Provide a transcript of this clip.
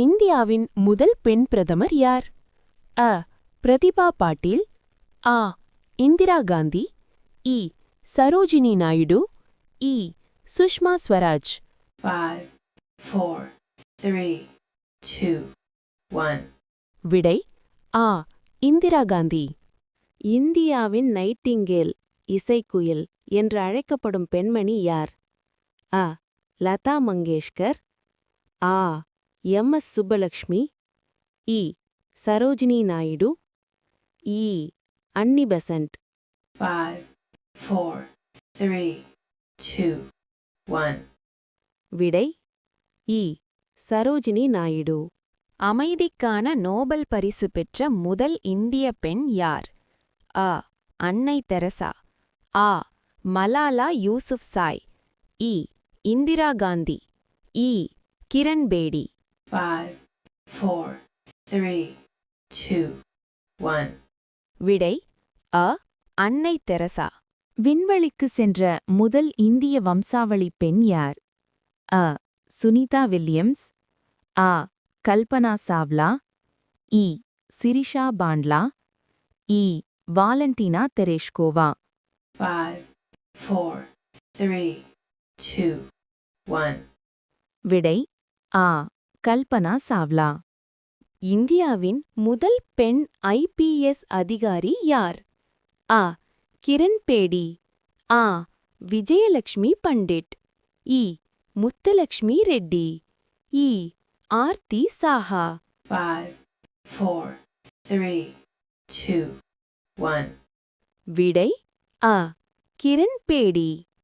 இந்தியாவின் முதல் பெண் பிரதமர் யார்? அ. பிரதிபா பாட்டீல் ஆ. இந்திரா காந்தி இ. சரோஜினி நாயுடு இ. Sushma Swaraj. Five, four, three, two, one. விடை ஆ. இந்திரா காந்தி. இந்தியாவின் நைட்டிங்கேல் இசைக்குயில் என்று அழைக்கப்படும் பெண்மணி யார்? அ. லதா மங்கேஷ்கர் ஆ. எம் எஸ் சுப்பலக்ஷ்மி இ சரோஜினி நாயுடு இ அன்னி பெசன்ட். விடை இ சரோஜினி நாயுடு. அமைதிக்கான நோபல் பரிசு பெற்ற முதல் இந்திய பெண் யார்? அ. அன்னை தெரசா. ஆ மலாலா யூசுப்சாய் இ. இந்திரா காந்தி. இ. Kiran Bedi. Five, four, three, two, one. விடை அ அன்னை தெரசா. விண்வெளிக்கு சென்ற முதல் இந்திய வம்சாவளி பெண் யார்? அ சுனிதா வில்லியம்ஸ். ஆ கல்பனா சாவ்லா. இ சிரிஷா பாண்ட்லா. இ Valentina Tereshkova. Five, four, three, two, one. விடை ஆ கல்பனா சாவ்லா. இந்தியாவின் முதல் பெண் ஐபிஎஸ் அதிகாரி யார்? ஆ. கிரண் பேடி ஆ. விஜயலட்சுமி பண்டிட். இ. முத்துலட்சுமி ரெட்டி. இ. ஆர்த்தி சாஹா. விடை ஆ. கிரண் பேடி